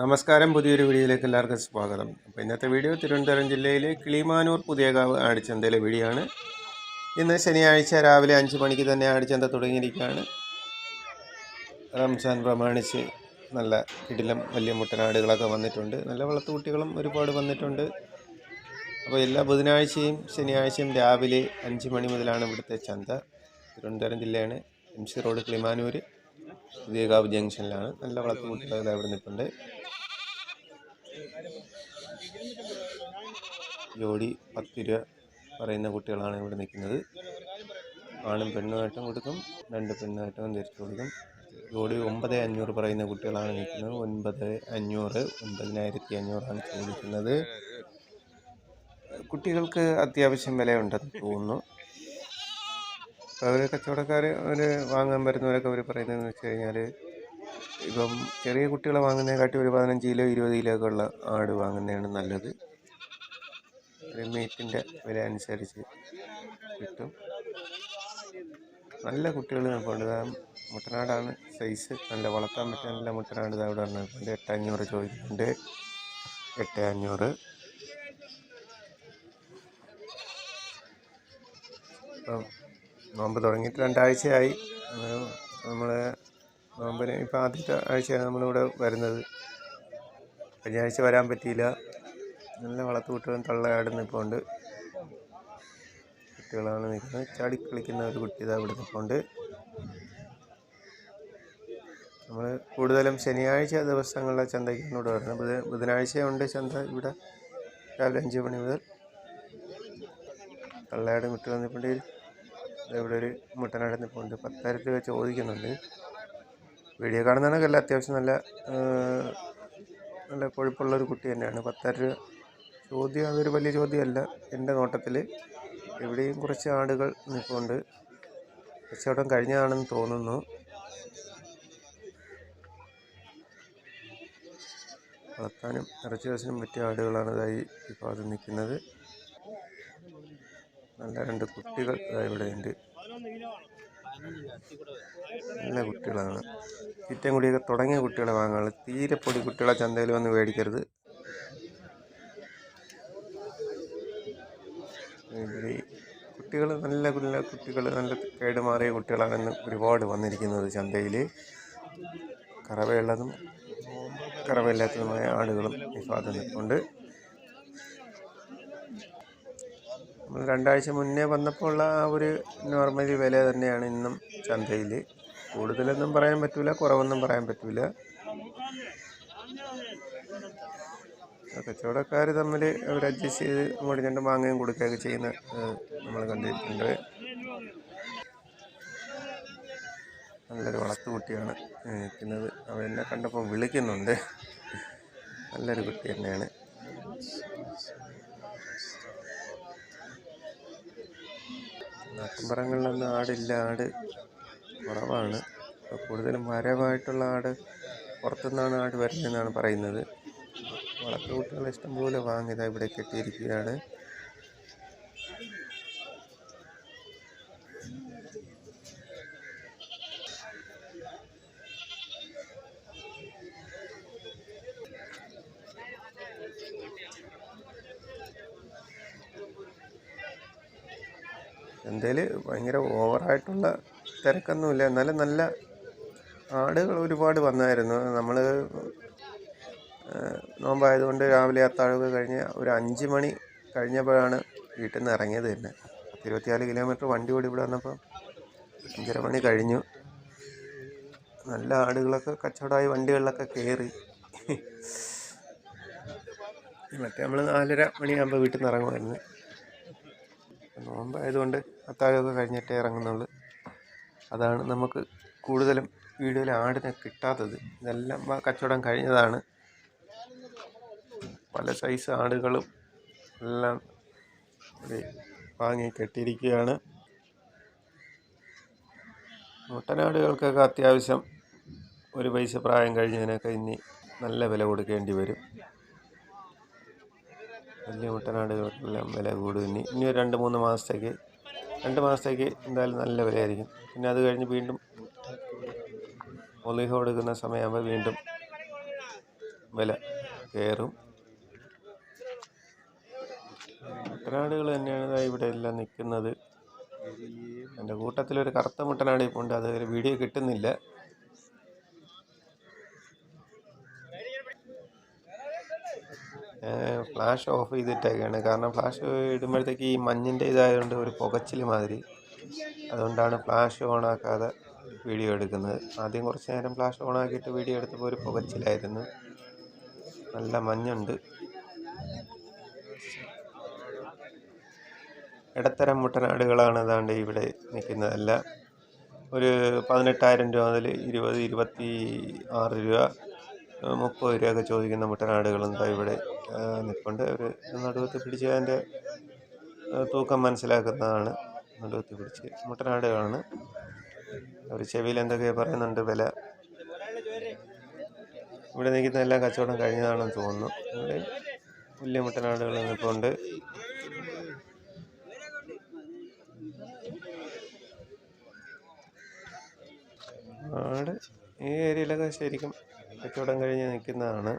നമസ്കാരം. പുതിയൊരു വീഡിയോയിലേക്ക് എല്ലാവർക്കും സ്വാഗതം. അപ്പോൾ ഇന്നത്തെ വീഡിയോ തിരുവനന്തപുരം ജില്ലയിലെ കിളിമാനൂർ പുതിയകാവ് ആടിച്ചന്തയിലെ വീഡിയോ ആണ് ഇന്ന് ശനിയാഴ്ച രാവിലെ അഞ്ച് മണിക്ക് തന്നെ ആടിച്ചന്ത തുടങ്ങിയിരിക്കുകയാണ്. റംസാൻ പ്രമാണിച്ച് നല്ല കിടിലം വലിയ മുട്ടനാടുകളൊക്കെ വന്നിട്ടുണ്ട്. നല്ല വളർത്തുകുട്ടികളും ഒരുപാട് വന്നിട്ടുണ്ട്. അപ്പോൾ എല്ലാ ബുധനാഴ്ചയും ശനിയാഴ്ചയും രാവിലെ അഞ്ച് മണി മുതലാണ് ഇവിടുത്തെ ചന്ത. തിരുവനന്തപുരം ജില്ലയാണ്. M C road Kilimanoor Puthiyakavu ജംഗ്ഷനിലാണ്. നല്ല വളർത്തുകുട്ടികൾ അവിടെ നിൽപ്പുണ്ട്. ജോഡി പത്ത് രൂപ പറയുന്ന കുട്ടികളാണ് ഇവിടെ നിൽക്കുന്നത്. ആണും പെണ്ണുമായിട്ടും കൊടുക്കും രണ്ട് പെണ്ണുമായിട്ടും തിരിച്ചു കൊടുക്കും. ജോഡി ഒമ്പത് അഞ്ഞൂറ് പറയുന്ന കുട്ടികളാണ് നിൽക്കുന്നത്. ഒൻപത് അഞ്ഞൂറ് ഒൻപതിനായിരത്തി അഞ്ഞൂറാണ് ചോദിക്കുന്നത്. കുട്ടികൾക്ക് അത്യാവശ്യം വിലയുണ്ടെന്ന് തോന്നുന്നു. അവർ കച്ചവടക്കാർ അവർ വാങ്ങാൻ വരുന്നവരൊക്കെ അവർ പറയുന്നതെന്ന് വെച്ച് കഴിഞ്ഞാൽ ഇപ്പം ചെറിയ കുട്ടികളെ വാങ്ങുന്നതിനെക്കാട്ടി ഒരു പതിനഞ്ച് കിലോ ഇരുപത് കിലോ ഒക്കെ ഉള്ള ആട് വാങ്ങുന്നതാണ് നല്ലത്. മീറ്റിന്റെ വില അനുസരിച്ച് കിട്ടും. നല്ല കുട്ടികൾ നിൽപ്പുണ്ട്. മുട്ടനാടാണ് സൈസ് നല്ല വളർത്താൻ പറ്റിയ നല്ല മുട്ടനാട് അവിടെ നിൽപ്പുണ്ട് എട്ട് അഞ്ഞൂറ് ചോദിക്കുന്നുണ്ട് എട്ട് അഞ്ഞൂറ് ഇപ്പം നോമ്പ് തുടങ്ങിയിട്ട് രണ്ടാഴ്ചയായി. നമ്മൾ നോമ്പിന് ഇപ്പം ആദ്യത്തെ ആഴ്ചയാണ് നമ്മളിവിടെ വരുന്നത്. കഴിഞ്ഞ ആഴ്ച വരാൻ പറ്റിയില്ല. നല്ല വളർത്തു കുട്ടികളും ഇപ്പോൾ ഉണ്ട്. കുട്ടികളാണ് നിൽക്കുന്നത്. ചാടി കളിക്കുന്ന ഒരു കുട്ടി ഇതാ ഇവിടെ നിൽപ്പുണ്ട് നമ്മൾ കൂടുതലും ശനിയാഴ്ച ദിവസങ്ങളിലെ ചന്തയ്ക്കാണ് ഇവിടെ വരുന്നത്. ബുധ ബുധനാഴ്ചയുണ്ട് ചന്ത ഇവിടെ. രാവിലെ അഞ്ച് മണി മുതൽ. തള്ളയാടും കുട്ടികൾ നിൽപ്പുണ്ട് ഇവിടെ ഒരു മുട്ടനാട് നിൽപ്പുണ്ട് പത്തായിരം രൂപ ചോദിക്കുന്നുണ്ട്. വീഡിയോ കാണുന്നതിനൊക്കെ അത്യാവശ്യം നല്ല നല്ല കൊഴുപ്പുള്ള ഒരു കുട്ടി തന്നെയാണ്. പത്തായിരം രൂപ ചോദ്യം അതൊരു വലിയ ചോദ്യമല്ല. എന്റെ നോട്ടത്തിൽ ഇവിടെയും കുറച്ച് ആടുകൾ നിൽപ്പുണ്ട് കച്ചവടം കഴിഞ്ഞതാണെന്ന് തോന്നുന്നു. വളർത്താനും ഇറച്ചി വശനും പറ്റിയ ആടുകളാണ് ഇതായി ഇപ്പോൾ അത് നിൽക്കുന്നത്. നല്ല രണ്ട് കുട്ടികൾ ഇവിടെയുണ്ട്. നല്ല കുട്ടികളാണ്. തീറ്റയും കൂടിയൊക്കെ തുടങ്ങിയ കുട്ടികളെ വാങ്ങാനുള്ളൂ തീരെ പൊടി കുട്ടികളെ ചന്തയിൽ വന്ന് മേടിക്കരുത്. കുട്ടികൾ നല്ല നല്ല കുട്ടികൾ നല്ല കേടുമാറിയ കുട്ടികളാണ് ഇന്ന് ഒരുപാട് വന്നിരിക്കുന്നത് ചന്തയിൽ. കറവയുള്ളതും കറവയില്ലാത്തതുമായ ആടുകളും ഈ ഭാഗത്ത് നിൽപ്പുണ്ട് നമ്മൾ രണ്ടാഴ്ച മുന്നേ വന്നപ്പോൾ ഉള്ള ആ ഒരു നോർമലി വില തന്നെയാണ് ഇന്നും ചന്തയിൽ കൂടുതലൊന്നും പറയാൻ പറ്റില്ല കുറവൊന്നും പറയാൻ പറ്റില്ല കച്ചവടക്കാർ തമ്മിൽ അവർ അഡ്ജസ്റ്റ് ചെയ്ത് രണ്ട് മാങ്ങയും കൊടുക്കുകയൊക്കെ ചെയ്യുന്ന നമ്മൾ കണ്ടിട്ടുണ്ട്. നല്ലൊരു വളർത്തുകുട്ടിയാണ് നിൽക്കുന്നത്. അവൻ എന്നെ കണ്ടപ്പോൾ വിളിക്കുന്നുണ്ട്. നല്ലൊരു കുട്ടി തന്നെയാണ്. നാട്ടിൻപുറങ്ങളിലൊന്നും ആടില്ല. ആട് കുറവാണ്. കൂടുതലും വരവായിട്ടുള്ള ആട് പുറത്തുനിന്നാണ് ആട് വരുന്നതെന്നാണ് പറയുന്നത്. വളർത്തുകുട്ടികൾ ഇഷ്ടംപോലെ വാങ്ങിയതാണ് ഇവിടെ കെട്ടിയിരിക്കുകയാണ്. ഭയങ്കര ഓവറായിട്ടുള്ള തിരക്കൊന്നുമില്ല. എന്നാലും നല്ല ആടുകൾ ഒരുപാട് വന്നായിരുന്നു. നമ്മൾ നോമ്പായതുകൊണ്ട് രാവിലെ അത്താഴമൊക്കെ കഴിഞ്ഞ് ഒരു അഞ്ച് മണി കഴിഞ്ഞപ്പോഴാണ് വീട്ടിൽ നിന്ന് ഇറങ്ങിയത് തന്നെ. ഇരുപത്തിനാല് കിലോമീറ്റർ വണ്ടി ഓടി ഇവിടെ വന്നപ്പോൾ അഞ്ചര മണി കഴിഞ്ഞു. നല്ല ആടുകളൊക്കെ കച്ചവടമായി വണ്ടികളിലൊക്കെ കയറി. മറ്റേ നമ്മൾ നാലര മണിയാകുമ്പോൾ വീട്ടിൽ നിന്ന് ഇറങ്ങുമായിരുന്നു. നോമ്പായതുകൊണ്ട് അത്താഴമൊക്കെ കഴിഞ്ഞിട്ടേ ഇറങ്ങുന്നുള്ളൂ. അതാണ് നമുക്ക് കൂടുതലും വീടുകളിൽ ആടിനെ കിട്ടാത്തത്. ഇതെല്ലാം കച്ചവടം കഴിഞ്ഞതാണ്. പല സൈസ് ആടുകളും എല്ലാം വാങ്ങി കെട്ടിയിരിക്കുകയാണ്. മുട്ടനാടുകൾക്കൊക്കെ അത്യാവശ്യം ഒരു പൈസ പ്രായം കഴിഞ്ഞതിനൊക്കെ ഇനി നല്ല വില കൊടുക്കേണ്ടി വരും. വലിയ മുട്ടനാടുകൾക്കെല്ലാം വില കൂടും. ഇനി ഇനി രണ്ട് മൂന്ന് മാസത്തേക്ക് രണ്ട് മാസത്തേക്ക് എന്തായാലും നല്ല വിലയായിരിക്കും. പിന്നെ അത് കഴിഞ്ഞ് വീണ്ടും ഒലിഹ കൊടുക്കുന്ന സമയമാകുമ്പോൾ വീണ്ടും വില കയറും. മുട്ടനാടുകൾ തന്നെയാണ് ഇവിടെ എല്ലാം നിൽക്കുന്നത്. എന്റെ കൂട്ടത്തിലൊരു കറുത്ത മുട്ടനാട് ഇപ്പോൾ ഉണ്ട്. അത് വീഡിയോ കിട്ടുന്നില്ല. ഫ്ലാഷ് ഓഫ് ചെയ്തിട്ടൊക്കെയാണ്. കാരണം ഫ്ലാഷ് ഇടുമ്പോഴത്തേക്ക് ഈ മഞ്ഞിന്റെ ഇതായതുകൊണ്ട് ഒരു പുകച്ചിൽ മാതിരി. അതുകൊണ്ടാണ് ഫ്ലാഷ് ഓണാക്കാതെ വീഡിയോ എടുക്കുന്നത്. ആദ്യം കുറച്ച് നേരം ഫ്ലാഷ് ഓണാക്കിയിട്ട് വീഡിയോ എടുത്തപ്പോൾ ഒരു പുകച്ചിലായിരുന്നു. നല്ല മഞ്ഞുണ്ട്. ഇടത്തരം മുട്ടനാടുകളാണ് അതാണ്ട് ഇവിടെ നിൽക്കുന്നതല്ല. ഒരു പതിനെട്ടായിരം രൂപ മുതൽ ഇരുപത് ഇരുപത്തി ആറ് രൂപ മുപ്പത് രൂപയൊക്കെ ചോദിക്കുന്ന മുട്ടനാടുകളും ഇവിടെ. നിൽപ്പുണ്ട് അവർ നടുവത്ത് പിടിച്ച് അതിന്റെ തൂക്കം മനസ്സിലാക്കുന്നതാണ്. നടുവത്ത് പിടിച്ച് മുട്ടനാടുകളാണ് അവർ ചെവിയിൽ എന്തൊക്കെയോ പറയുന്നുണ്ട് വില? ഇവിടെ നിൽക്കുന്ന എല്ലാം കച്ചവടം കഴിഞ്ഞതാണെന്ന് തോന്നുന്നു. ഇവിടെ വലിയ മുട്ടനാടുകൾ നിൽപ്പുണ്ട് ആട് ഈ ഏരിയയിലൊക്കെ ശരിക്കും കച്ചവടം കഴിഞ്ഞ് നിൽക്കുന്നതാണ്.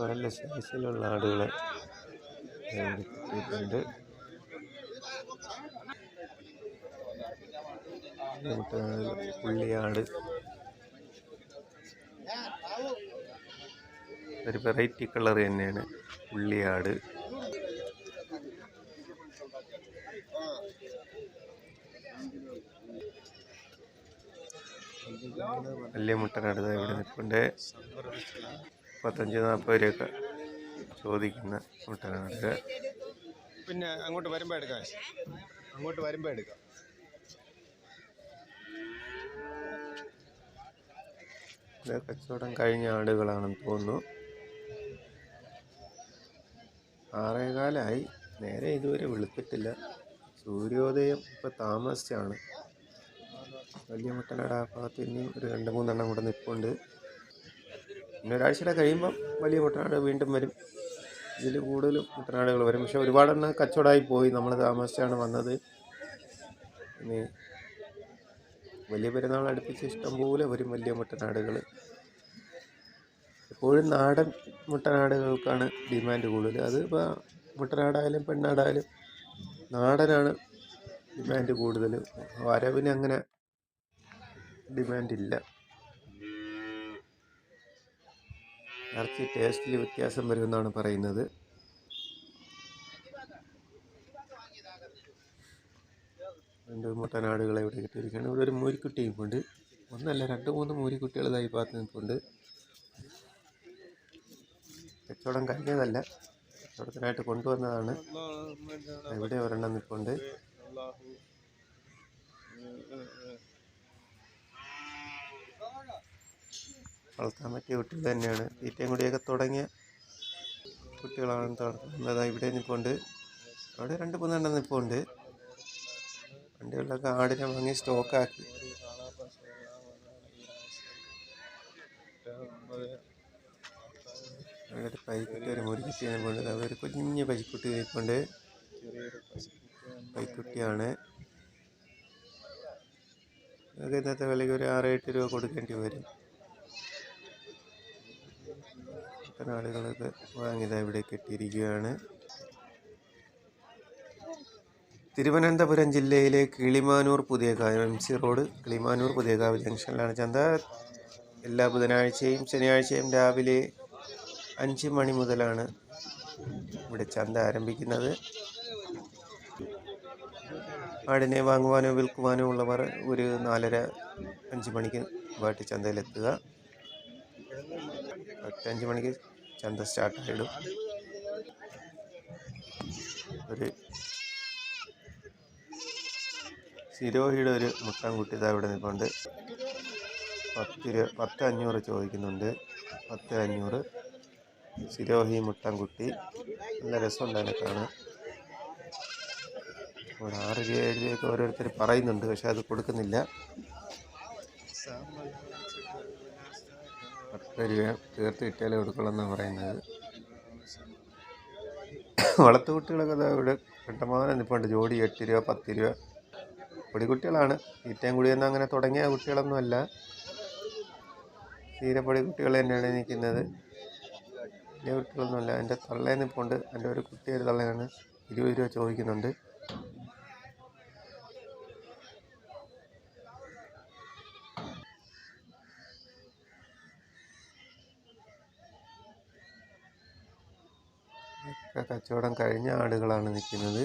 നല്ല സൈസിലുള്ള ആടുകളെ കിട്ടിയിട്ടുണ്ട് പുള്ളിയാട് ഒരു വെറൈറ്റി കളർ തന്നെയാണ് ഉള്ളിയാട് വലിയ മുട്ടനടുത്ത് ഇവിടെ നിൽപ്പുണ്ട്. മുപ്പത്തഞ്ച് നാൽപ്പത് രൂപയൊക്കെ ചോദിക്കുന്ന മുട്ടനാട് പിന്നെ അങ്ങോട്ട് വരുമ്പോൾ എടുക്കാം. അങ്ങോട്ട് വരുമ്പോൾ എടുക്കാം. കച്ചവടം കഴിഞ്ഞ ആടുകളാണെന്ന് തോന്നുന്നു. ആറേകാലായി. നേരെ ഇതുവരെ വെളുത്തിട്ടില്ല. സൂര്യോദയം ഇപ്പോൾ താമസിച്ചാണ്. വലിയ മുട്ടലയുടെ ആ ഭാഗത്ത് ഇനിയും ഒരു രണ്ട് മൂന്നെണ്ണം കൂടെ നിൽപ്പുണ്ട്. പിന്നെ ഒരാഴ്ചയുടെ കഴിയുമ്പം വലിയ മുട്ടനാട് വീണ്ടും വരും. ഇതിൽ കൂടുതലും മുട്ടനാടുകൾ വരും. പക്ഷെ ഒരുപാടെണ്ണം കച്ചവടമായി പോയി. നമ്മൾ താമസിച്ചാണ് വന്നത്. ഇനി വലിയ പെരുന്നാൾ അടുപ്പിച്ച് ഇഷ്ടംപോലെ വരും വലിയ മുട്ടനാടുകൾ എപ്പോഴും നാടൻ മുട്ടനാടുകൾക്കാണ് ഡിമാൻഡ് കൂടുതൽ. അത് ഇപ്പോൾ മുട്ടനാടായാലും പെണ്ണാടായാലും നാടനാണ് ഡിമാൻഡ് കൂടുതൽ. വരവിന് അങ്ങനെ ഡിമാൻഡ് ഇല്ല ഇറച്ചി ടേസ്റ്റിൽ വ്യത്യാസം വരുമെന്നാണ് പറയുന്നത്. രണ്ട് മുട്ടനാടുകളെ ഇവിടെ കിട്ടിയിരിക്കുകയാണ്. ഇവിടെ ഒരു മൂരിക്കുട്ടിയും ഉണ്ട് ഒന്നല്ല രണ്ട് മൂന്ന് മൂരിക്കുട്ടികൾ ഇതായി ഭാഗത്ത് നിൽപ്പുണ്ട്. കച്ചവടം കഴിഞ്ഞതല്ല. കച്ചവടത്തിനായിട്ട് കൊണ്ടുവന്നതാണ്. ഇവിടെ ഒരെണ്ണം നിൽപ്പുണ്ട്. വളർത്താൻ പറ്റിയ കുട്ടികൾ തന്നെയാണ്. തീറ്റയും കൂടിയൊക്കെ തുടങ്ങിയ കുട്ടികളാണ് തുടങ്ങുന്നത് ഇവിടെ നിൽപ്പുണ്ട്. അവിടെ രണ്ട് മൂന്നെണ്ണം നിൽപ്പുണ്ട്. വണ്ടികളിലൊക്കെ ആടിനെ വാങ്ങി സ്റ്റോക്കാക്കി. ഒരു പൈക്കുട്ടി ഒരു മുരുകുട്ടി നിൽപ്പുണ്ട്. അവിടെ ഒരു കുഞ്ഞ് പൈക്കുട്ടി നിൽപ്പുണ്ട്. പൈക്കുട്ടിയാണ്. ഇന്നത്തെ വിലയ്ക്ക് ഒരു ആറ് എട്ട് രൂപ കൊടുക്കേണ്ടി വരും. ഇത്തരം ആളുകളൊക്കെ വാങ്ങിയത് ഇവിടെ കെട്ടിയിരിക്കുകയാണ്. തിരുവനന്തപുരം ജില്ലയിലെ Kilimanoor Puthiyakavu M C road Kilimanoor Puthiyakavu ജംഗ്ഷനിലാണ്. ചന്ത എല്ലാ ബുധനാഴ്ചയും ശനിയാഴ്ചയും രാവിലെ അഞ്ച് മണി മുതലാണ് ഇവിടെ ചന്ത ആരംഭിക്കുന്നത്. ആടിനെ വാങ്ങുവാനോ വിൽക്കുവാനോ ഉള്ളവർ ഒരു നാലര അഞ്ച് മണിക്ക് വാട്ടി ചന്തയിലെത്തുക. അഞ്ച് മണിക്ക് ചന്ത സ്റ്റാർട്ടായിടും ഒരു സിരോഹിയുടെ ഒരു മുട്ടാൻകുട്ടി ഇതാ ഇവിടെ നിൽപ്പുണ്ട് പത്ത് പത്ത് അഞ്ഞൂറ് ചോദിക്കുന്നുണ്ട്. പത്ത് അഞ്ഞൂറ്. സിരോഹി മുട്ടൻകുട്ടി നല്ല രസമുണ്ട് അതിനെ കാണാൻ. ഇവിടെ ആറ് രൂപ ഏഴ് രൂപയൊക്കെ ഓരോരുത്തർ പറയുന്നുണ്ട് പക്ഷെ അത് കൊടുക്കുന്നില്ല. പത്ത് ചേർത്ത് കിട്ടിയാലേ കൊടുക്കുള്ളൂ എന്നാണ് പറയുന്നത്. വളർത്തു കുട്ടികളൊക്കെ ഇവിടെ കണ്ടമാനം നിൽപ്പുണ്ട് ജോഡി എട്ട് രൂപ പത്ത് രൂപ പൊടിക്കുട്ടികളാണ്. തീറ്റയും കുടിയൊന്നും അങ്ങനെ തുടങ്ങിയ കുട്ടികളൊന്നുമല്ല തീരെ പൊടി കുട്ടികൾ തന്നെയാണ് നിൽക്കുന്നത്. വലിയ കുട്ടികളൊന്നുമല്ല എന്റെ തള്ളയിൽ നിൽപ്പുണ്ട് എന്റെ ഒരു കുട്ടി ഒരു തള്ളയാണ്. ഇരുപത് രൂപ ചോദിക്കുന്നുണ്ട് ഒക്കെ കച്ചവടം കഴിഞ്ഞ ആടുകളാണ് നിൽക്കുന്നത്.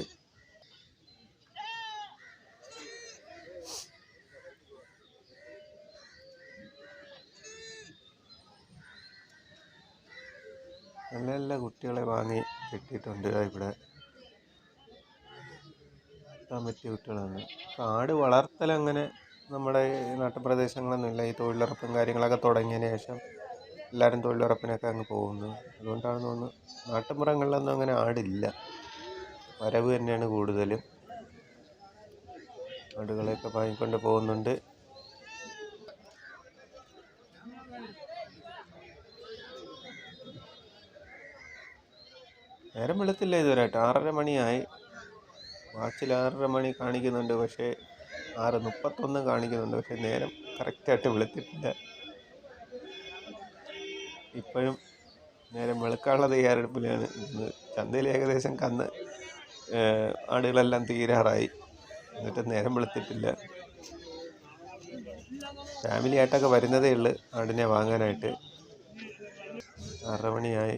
നല്ല നല്ല കുട്ടികളെ വാങ്ങി കെട്ടിയിട്ടുണ്ട്. ഇവിടെ എത്താൻ പറ്റിയ കുട്ടികളാണ്. കാട് വളർത്തൽ അങ്ങനെ നമ്മുടെ നാട്ടുപ്രദേശങ്ങളൊന്നുമില്ല. ഈ തൊഴിലുറപ്പും കാര്യങ്ങളൊക്കെ തുടങ്ങിയതിന് ശേഷം എല്ലാവരും തൊഴിലുറപ്പിനൊക്കെ അങ്ങ് പോകുന്നു. അതുകൊണ്ടാണെന്ന് തോന്നുന്നു നാട്ടുമ്പുറങ്ങളിലൊന്നും അങ്ങനെ ആടില്ല. വരവ് തന്നെയാണ് കൂടുതലും. ആടുകളെയൊക്കെ വാങ്ങിക്കൊണ്ട് പോകുന്നുണ്ട്. നേരം വെളുത്തില്ല ഇതുവരെയായിട്ട് ആറര മണിയായി. വാച്ചിൽ ആറര മണി കാണിക്കുന്നുണ്ട്. പക്ഷേ ആറ് മുപ്പത്തൊന്ന് കാണിക്കുന്നുണ്ട്. പക്ഷേ നേരം കറക്റ്റായിട്ട് വെളുത്തിട്ടില്ല. ഇപ്പോഴും നേരം വെളുക്കാനുള്ള തയ്യാറെടുപ്പിലാണ്. ഇന്ന് ചന്തയിൽ ഏകദേശം കന്ന് ആടുകളെല്ലാം തീരാറായി. എന്നിട്ട് നേരം വെളുത്തിട്ടില്ല. ഫാമിലി ആയിട്ടൊക്കെ വരുന്നതേ ഉള്ളു ആടിനെ വാങ്ങാനായിട്ട്. ആറര മണിയായി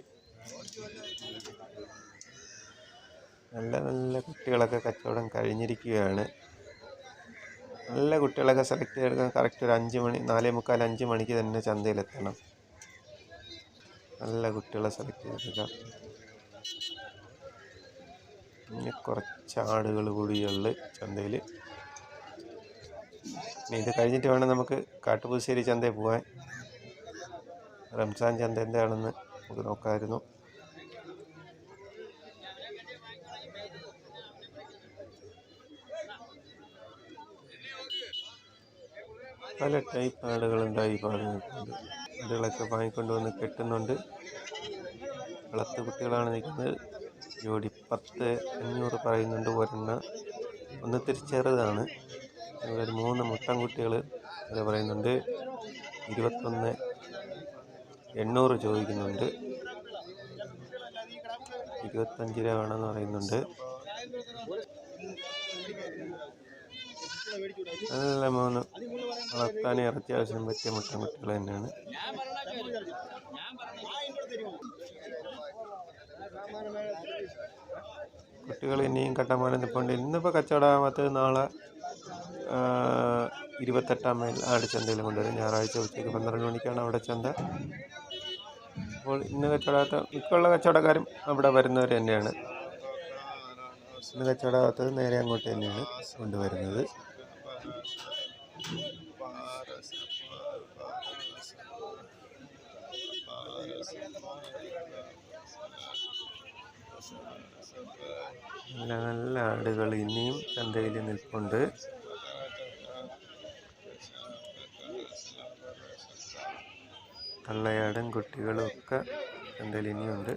നല്ല നല്ല കുട്ടികളൊക്കെ കച്ചവടം കഴിഞ്ഞിരിക്കുകയാണ്. നല്ല കുട്ടികളൊക്കെ സെലക്ട് ചെയ്തെടുക്കാൻ കറക്റ്റ് ഒരു അഞ്ച് മണി നാലേ മുക്കാൽ അഞ്ച് മണിക്ക് തന്നെ ചന്തയിലെത്തണം. നല്ല കുട്ടികളെ സെലക്ട് ചെയ്തെടുക്കാം ഇനി കുറച്ച് ആടുകൾ കൂടിയുള്ള ചന്തയിൽ പിന്നെ ഇത് കഴിഞ്ഞിട്ട് വേണം നമുക്ക് കാട്ടുപൂശ്ശേരി ചന്തയിൽ പോകാൻ റംസാൻ ചന്ത എന്താണെന്ന് നമുക്ക് നോക്കാമായിരുന്നു പല ടൈപ്പ് ആടുകളുണ്ടായി പറഞ്ഞിട്ടുണ്ട് ആടുകളൊക്കെ വാങ്ങിക്കൊണ്ട് വന്ന് കെട്ടുന്നുണ്ട്. വളർത്തു കുട്ടികളാണ് നിൽക്കുന്നത്. ജോഡി പത്ത് അഞ്ഞൂറ് പറയുന്നുണ്ട് ഒരെണ്ണ. ഒന്ന് തിരിച്ചെറുതാണ് ഇവിടെ ഒരു മൂന്ന് മുട്ടൻകുട്ടികൾ അത് പറയുന്നുണ്ട്. ഇരുപത്തൊന്ന് എണ്ണൂറ് ചോദിക്കുന്നുണ്ട്. ഇരുപത്തഞ്ച് രൂപ വേണമെന്ന് പറയുന്നുണ്ട്. നല്ല മൂന്ന് വളർത്താൻ ഇറച്ചി ആവശ്യം പറ്റിയ മുട്ടൻകുട്ടികൾ തന്നെയാണ്. കുട്ടികൾ ഇനിയും കട്ടമാനം നിൽപ്പുണ്ട് ഇന്നിപ്പോൾ കച്ചവടമാകാത്തത് നാളെ ഇരുപത്തെട്ടാം ഇരുപത്തെട്ടാം മൈൽ ആടുചന്തയിൽ കൊണ്ടുവരും. ഞായറാഴ്ച ഉച്ചയ്ക്ക് പന്ത്രണ്ട് മണിക്കാണ് അവിടെ ചന്ത. അപ്പോൾ ഇന്ന് കച്ചവടമാകാത്ത മിക്കുള്ള കച്ചവടക്കാരും അവിടെ വരുന്നവർ തന്നെയാണ്. ഇന്ന് കച്ചവടമാകാത്തത് നേരെ അങ്ങോട്ട് തന്നെയാണ് കൊണ്ടുവരുന്നത്. നല്ല ആടുകൾ ഇനിയും ചന്തയിൽ നിൽപ്പുണ്ട്. തള്ളയാടും കുട്ടികളും ഒക്കെ ചന്തയിൽ ഇനിയുണ്ട്.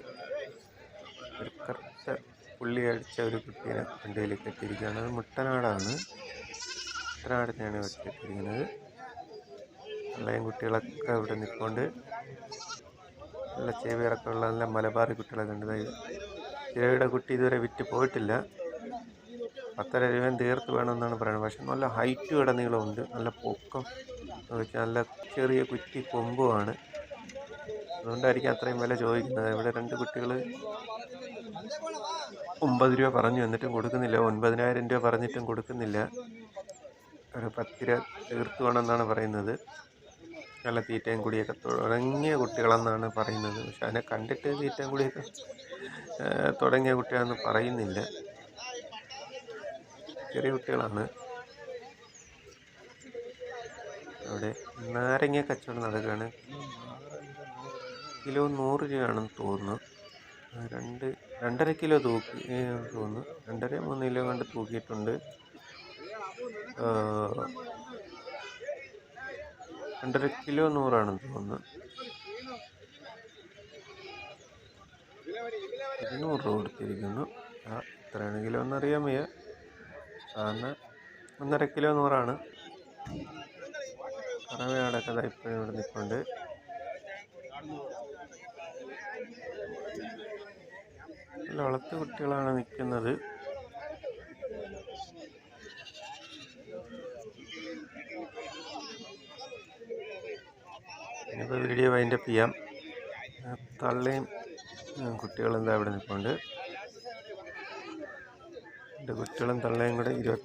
ഒരു കറുത്ത പുള്ളി അടിച്ച ഒരു കുട്ടീനെ ചന്തയിൽ കെട്ടിയിരിക്കുകയാണ്. അത് മുട്ടനാടാണ്. മുട്ടനാടിനെയാണ് ഇവിടെ കെട്ടിയിരിക്കുന്നത്. തള്ളയും കുട്ടികളൊക്കെ ഇവിടെ നിൽപ്പുണ്ട്. നല്ല ചേവിയറൊക്കെ ഉള്ള നല്ല മലബാറി കുട്ടികളൊക്കെ ഉണ്ട് ദാ ചിരയുടെ കുട്ടി ഇതുവരെ വിറ്റ് പോയിട്ടില്ല. പത്തര രൂപയും തീർത്ത് വേണമെന്നാണ് പറയുന്നത്. പക്ഷെ നല്ല ഹൈറ്റ് ഇടനീളമുണ്ട് നല്ല പൊക്കം. നല്ല ചെറിയ കുറ്റി കൊമ്പുമാണ്. അതുകൊണ്ടായിരിക്കും അത്രയും വില ചോദിക്കുന്നത്. ഇവിടെ രണ്ട് കുട്ടികൾ ഒമ്പത് രൂപ പറഞ്ഞു. എന്നിട്ടും കൊടുക്കുന്നില്ല. ഒൻപതിനായിരം രൂപ പറഞ്ഞിട്ടും കൊടുക്കുന്നില്ല. ഒരു പത്ത് രൂപ തീർത്ത് വേണമെന്നാണ് പറയുന്നത്. നല്ല തീറ്റയും കൂടിയൊക്കെ തുടങ്ങിയ കുട്ടികളെന്നാണ് പറയുന്നത്. പക്ഷെ അതിനെ കണ്ടിട്ട് തീറ്റയും കൂടിയൊക്കെ തുടങ്ങിയ കുട്ടികളെന്ന് പറയുന്നില്ല. ചെറിയ കുട്ടികളാണ്. അവിടെ നാരങ്ങ കച്ചവടം നടക്കുകയാണ്. കിലോ നൂറ് രൂപയാണെന്ന് തോന്നുന്നു. രണ്ട് രണ്ടര കിലോ തൂക്കി തോന്നുന്നു. രണ്ടര മൂന്ന് കിലോ കണ്ട് തൂക്കിയിട്ടുണ്ട്. രണ്ടര കിലോ നൂറാണെന്ന് തോന്നുന്നു. ഇരുന്നൂറ് രൂപ കൊടുത്തിരിക്കുന്നു. ആ എത്രയാണ് കിലോ എന്നറിയാൻ വയ്യ. സാധാരണ ഒന്നര കിലോ നൂറാണ്. കറവയാടൊക്കെ ഇപ്പോഴും ഇവിടെ നിൽപ്പുണ്ട് നല്ല വളർത്തു കുട്ടികളാണ് നിൽക്കുന്നത് ഇനിയിപ്പോൾ വീഡിയോ വൈൻഡപ്പ് ചെയ്യാം. തള്ളയും കുട്ടികളെന്താ ഇവിടെ നിൽപ്പുണ്ട്? എന്റെ കുട്ടികളും തള്ളയും കൂടെ ഇരുപത്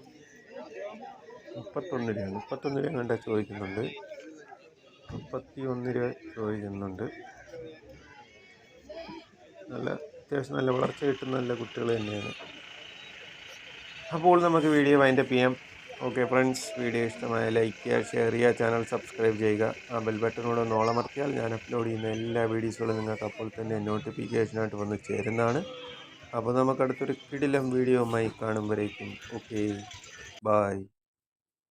മുപ്പത്തൊന്ന് രൂപ മുപ്പത്തൊന്ന് രൂപ കണ്ട ചോദിക്കുന്നുണ്ട്. മുപ്പത്തി ഒന്ന് രൂപ ചോദിക്കുന്നുണ്ട്. നല്ല അത്യാവശ്യം നല്ല വളർച്ച കിട്ടുന്ന നല്ല കുട്ടികൾ തന്നെയാണ്. അപ്പോൾ നമുക്ക് വീഡിയോ വൈൻഡപ്പ് ചെയ്യാം. ഓക്കെ ഫ്രണ്ട്സ് വീഡിയോ ഇഷ്ടമായ ലൈക്ക് ചെയ്യുക ഷെയർ ചെയ്യുക ചാനൽ സബ്സ്ക്രൈബ് ചെയ്യുക. ആ ബെൽ ബട്ടനോട് ഒന്ന് ഓളമർത്തിയാൽ ഞാൻ അപ്ലോഡ് ചെയ്യുന്ന എല്ലാ വീഡിയോസുകളും നിങ്ങൾക്ക് അപ്പോൾ തന്നെ നോട്ടിഫിക്കേഷനായിട്ട് വന്ന് ചേരുന്നതാണ്. അപ്പോൾ നമുക്കടുത്തൊരു കിടിലം മൈ കാണുമ്പോഴേക്കും. Okay bye